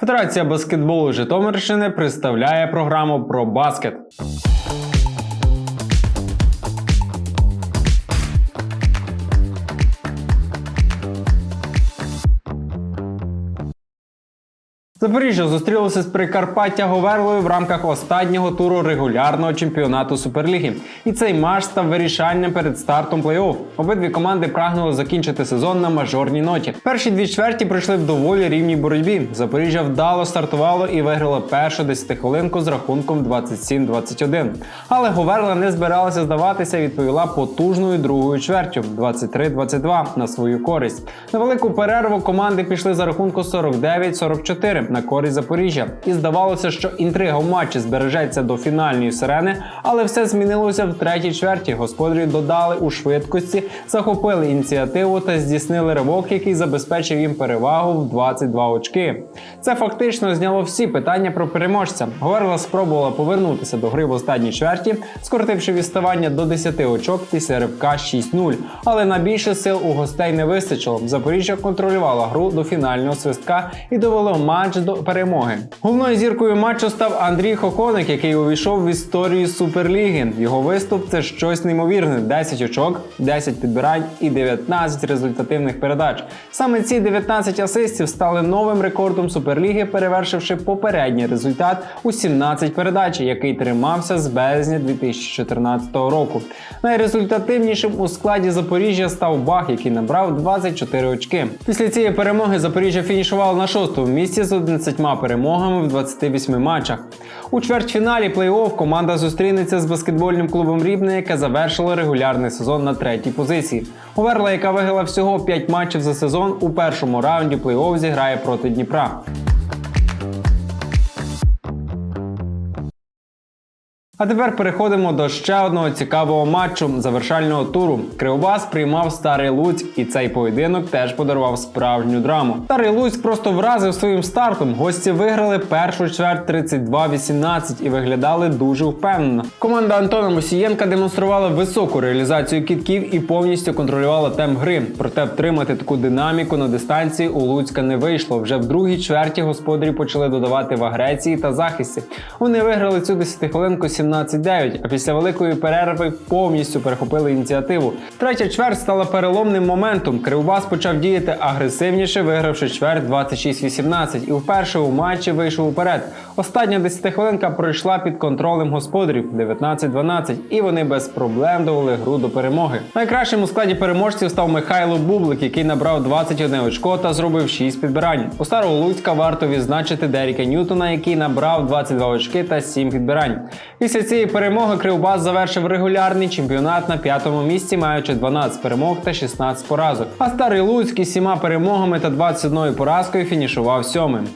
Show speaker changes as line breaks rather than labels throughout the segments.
Федерація баскетболу Житомирщини представляє програму про баскет. Запоріжжя зустрілося з Прикарпаття Говерлою в рамках останнього туру регулярного чемпіонату Суперліги. І цей матч став вирішальним перед стартом плей-офф. Обидві команди прагнули закінчити сезон на мажорній ноті. Перші дві чверті пройшли в доволі рівній боротьбі. Запоріжжя вдало стартувало і виграло першу десятихвилинку з рахунком 27-21. Але Говерла не збиралася здаватися і відповіла потужною другою чвертю 23-22 на свою користь. На велику перерву команди пішли за рахунку 49-44 на користь Запоріжжя. І здавалося, що інтрига в матчі збережеться до фінальної сирени, але все змінилося в третій чверті. Господарі додали у швидкості, захопили ініціативу та здійснили ривок, який забезпечив їм перевагу в 22 очки. Це фактично зняло всі питання про переможця. Говерла спробувала повернутися до гри в останній чверті, скоротивши відставання до 10 очок після ривка 6-0. Але на більше сил у гостей не вистачило. Запоріжжя контролювала гру до фінального свистка і довело матч до перемоги. Головною зіркою матчу став Андрій Хоконик, який увійшов в історію Суперліги. Його виступ це щось неймовірне: 10 очок, 10 підбирань і 19 результативних передач. Саме ці 19 асистів стали новим рекордом Суперліги, перевершивши попередній результат у 17 передач, який тримався з березня 2014 року. Найрезультативнішим у складі Запоріжжя став Бах, який набрав 24 очки. Після цієї перемоги Запоріжжя фінішувало на шостому місці з 11 перемогами в 28 матчах. У чвертьфіналі плей-офф команда зустрінеться з баскетбольним клубом Рівне, яке завершило регулярний сезон на третій позиції. Оверла, яка виграла всього 5 матчів за сезон, у першому раунді плей-офф зіграє проти Дніпра. А тепер переходимо до ще одного цікавого матчу завершального туру. Кривбас приймав старий Луцьк, і цей поєдинок теж подарував справжню драму. Старий Луцьк просто вразив своїм стартом. Гості виграли першу чверть 32-18 і виглядали дуже впевнено. Команда Антона Мосієнка демонструвала високу реалізацію кітків і повністю контролювала темп гри. Проте втримати таку динаміку на дистанції у Луцька не вийшло. Вже в другій чверті господарі почали додавати в агресії та захисті. Вони виграли цю 10-хвилинку 17-9, а після великої перерви повністю перехопили ініціативу. Третя чверть стала переломним моментом. Кривбас почав діяти агресивніше, вигравши чверть 26-18 і вперше у матчі вийшов уперед. Остання 10-хвилинка пройшла під контролем господарів 19-12, і вони без проблем довели гру до перемоги. Найкращим у складі переможців став Михайло Бублик, який набрав 21 очко та зробив 6 підбирань. У старого Луцька варто відзначити Деріка Ньютона, який набрав 22 очки та 7 підбирань. Після цієї перемоги Кривбас завершив регулярний чемпіонат на п'ятому місці, маючи 12 перемог та 16 поразок. А старий Луцький з сіма перемогами та 21 поразкою фінішував сьомим.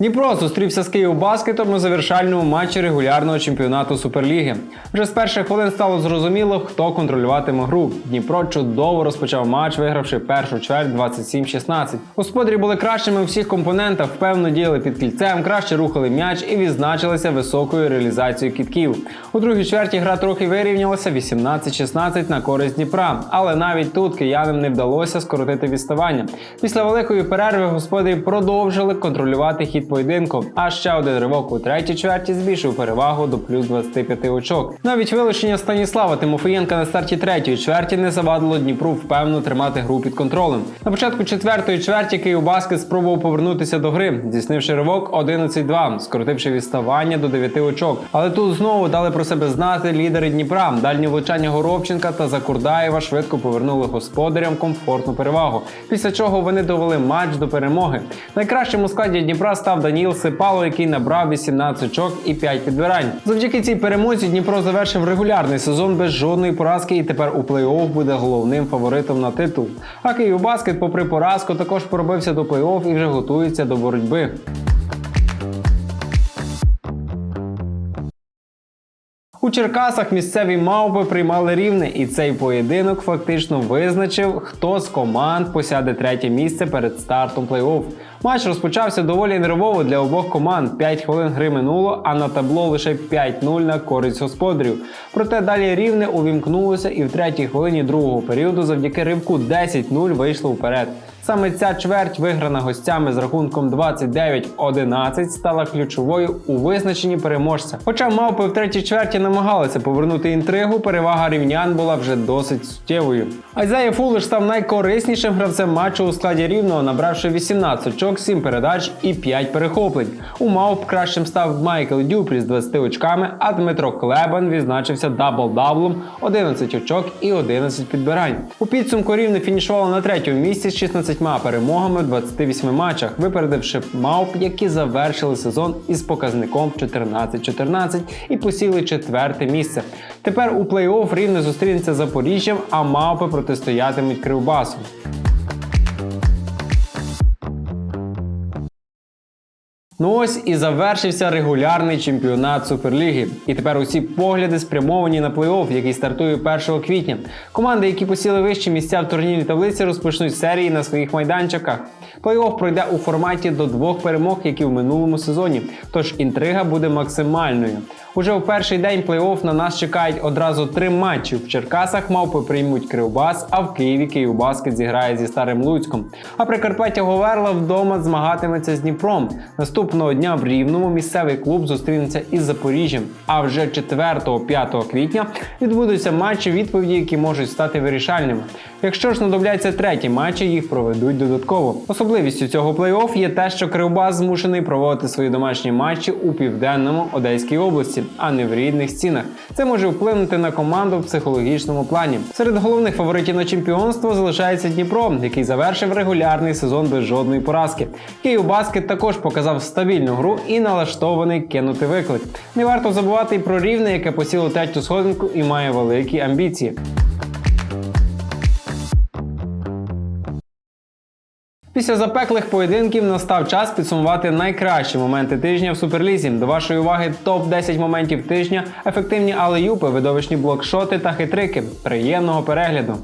Дніпро зустрівся з Київбаскетом у завершальному матчі регулярного чемпіонату Суперліги. Вже з перших хвилин стало зрозуміло, хто контролюватиме гру. Дніпро чудово розпочав матч, вигравши першу чверть 27-16. Господарі були кращими у всіх компонентах, впевнено діяли під кільцем, краще рухали м'яч і відзначилися високою реалізацією кітків. У другій чверті гра трохи вирівнялася 18-16 на користь Дніпра, але навіть тут киянам не вдалося скоротити відставання. Після великої перерви господарі продовжили контролювати хід поєдинку. А ще один ривок у третій чверті збільшив перевагу до плюс 25 очок. Навіть вилучення Станіслава Тимофієнка на старті третьої чверті не завадило Дніпру впевнено тримати гру під контролем. На початку четвертої чверті Київбаскет спробував повернутися до гри, здійснивши ривок 11-2, скоротивши відставання до 9 очок. Але тут знову дали про себе знати лідери Дніпра. Дальні влучання Горобченка та Закурдаєва швидко повернули господарям комфортну перевагу. Після чого вони довели матч до перемоги. Найкращим у складі Дніпра став Даніл Сипало, який набрав 18 очок і 5 підбирань. Завдяки цій перемозі Дніпро завершив регулярний сезон без жодної поразки і тепер у плей-офф буде головним фаворитом на титул. А Київбаскет, попри поразку, також пробився до плей-офф і вже готується до боротьби. У Черкасах місцеві мавпи приймали рівне, і цей поєдинок фактично визначив, хто з команд посяде третє місце перед стартом плей-офф. Матч розпочався доволі нервово для обох команд. 5 хвилин гри минуло, а на табло лише 5-0 на користь господарів. Проте далі рівне увімкнулося і в третій хвилині другого періоду завдяки ривку 10-0 вийшло вперед. Саме ця чверть, виграна гостями з рахунком 29-11, стала ключовою у визначенні переможця. Хоча мавпи в третій чверті намагалися повернути інтригу, перевага рівнян була вже досить суттєвою. Айзея Фулиш став найкориснішим гравцем матчу у складі рівного, набравши 18 очок, 7 передач і 5 перехоплень. У мавп кращим став Майкл Дюпрі з 20 очками, а Дмитро Клебан відзначився дабл-даблом 11 очок і 11 підбирань. У підсумку рівне фінішувало на третьому місці з 16 перемогами в 28 матчах, випередивши мавп, які завершили сезон із показником 14-14 і посіли четверте місце. Тепер у плей-офф рівне зустрінеться Запоріжжям, а мавпи протистоятимуть Кривбасу. Ну ось і завершився регулярний чемпіонат Суперліги. І тепер усі погляди спрямовані на плей-офф, який стартує 1 квітня. Команди, які посіли вищі місця в турнірній таблиці, розпочнуть серії на своїх майданчиках. Плей-офф пройде у форматі до двох перемог, як і в минулому сезоні. Тож інтрига буде максимальною. Уже в перший день плей-офф на нас чекають одразу три матчі. В Черкасах мавпи приймуть Кривбас, а в Києві Київбаскет зіграє зі Старим Луцьком. А Прикарпаття Говерла вдома змагатиметься з Дніпром. Наступного дня в Рівному місцевий клуб зустрінеться із Запоріжжям. А вже 4-5 квітня відбудуться матчі відповіді, які можуть стати вирішальними. Якщо ж знадобляться треті матчі, їх проведуть додатково. Особливістю цього плей-офф є те, що Кривбас змушений проводити свої домашні матчі у південному Одеській області, а не в рідних стінах. Це може вплинути на команду в психологічному плані. Серед головних фаворитів на чемпіонство залишається Дніпро, який завершив регулярний сезон без жодної поразки. Київбаскет також показав стабільну гру і налаштований кинути виклик. Не варто забувати і про рівне, яке посіло третю сходинку і має великі амбіції. Після запеклих поєдинків настав час підсумувати найкращі моменти тижня в суперлізі. До вашої уваги топ 10 моментів тижня, ефективні алеюпи, видовищні блокшоти та хитрики. Приємного перегляду!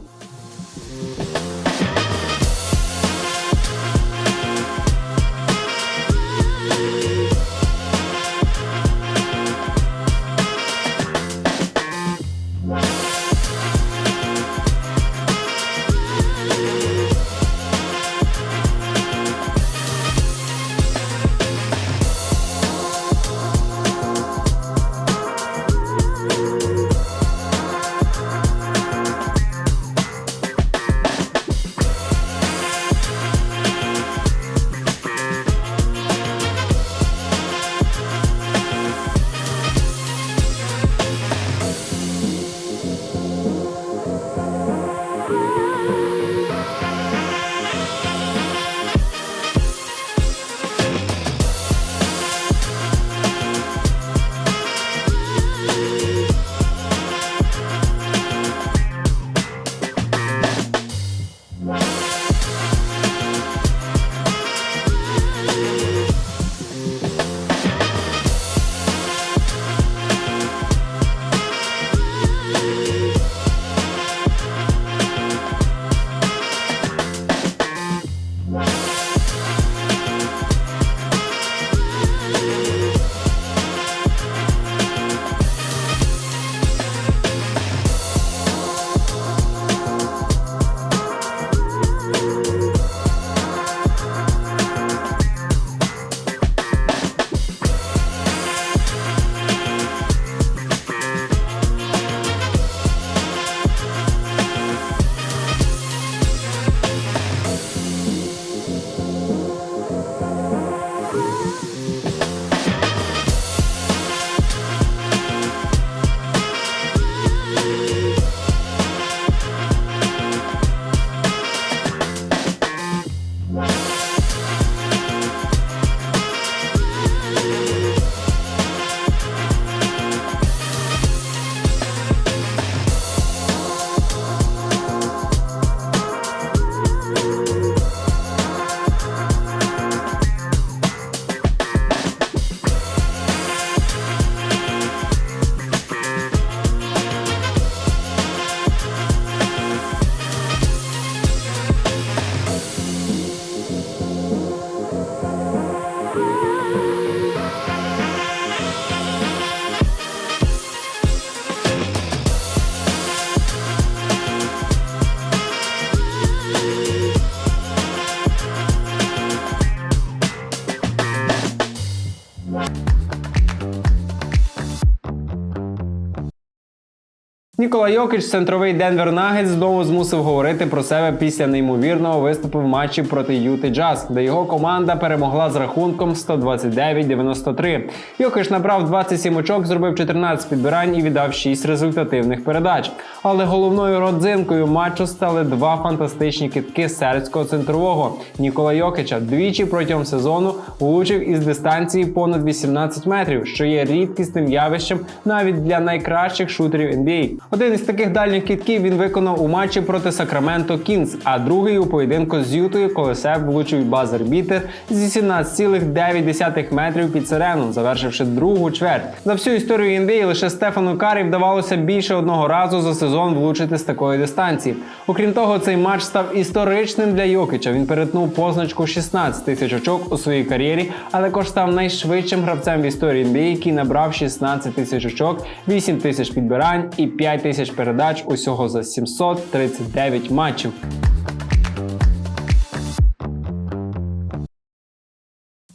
Нікола Йокич, центровий Денвер Нагетс, знову змусив говорити про себе після неймовірного виступу в матчі проти Юти Джаз, де його команда перемогла з рахунком 129-93. Йокич набрав 27 очок, зробив 14 підбирань і віддав 6 результативних передач. Але головною родзинкою матчу стали два фантастичні китки сербського центрового Нікола Йокича. Двічі протягом сезону влучив із дистанції понад 18 метрів, що є рідкісним явищем навіть для найкращих шутерів NBA. Один із таких дальніх китків він виконав у матчі проти Сакраменто Кінз, а другий у поєдинку з Ютою, коли Сеп влучив базер-бітер зі 17,9 метрів під сирену, завершивши другу чверть. За всю історію NBA лише Стефану Карі вдавалося більше одного разу за сезон влучити з такої дистанції. Окрім того, цей матч став історичним для Йокича. Він перетнув позначку 16 тисяч очок у своїй кар'єрі, а також став найшвидшим гравцем в історії NBA, який набрав 16 тисяч очок, 8 тисяч підбирань і 5 тисяч передач усього за 739 матчів.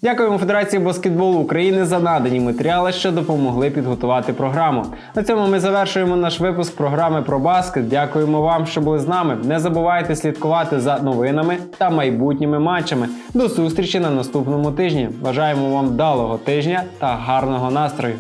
Дякуємо Федерації баскетболу України за надані матеріали, що допомогли підготувати програму. На цьому ми завершуємо наш випуск програми про баскет. Дякуємо вам, що були з нами. Не забувайте слідкувати за новинами та майбутніми матчами. До зустрічі на наступному тижні. Бажаємо вам вдалого тижня та гарного настрою.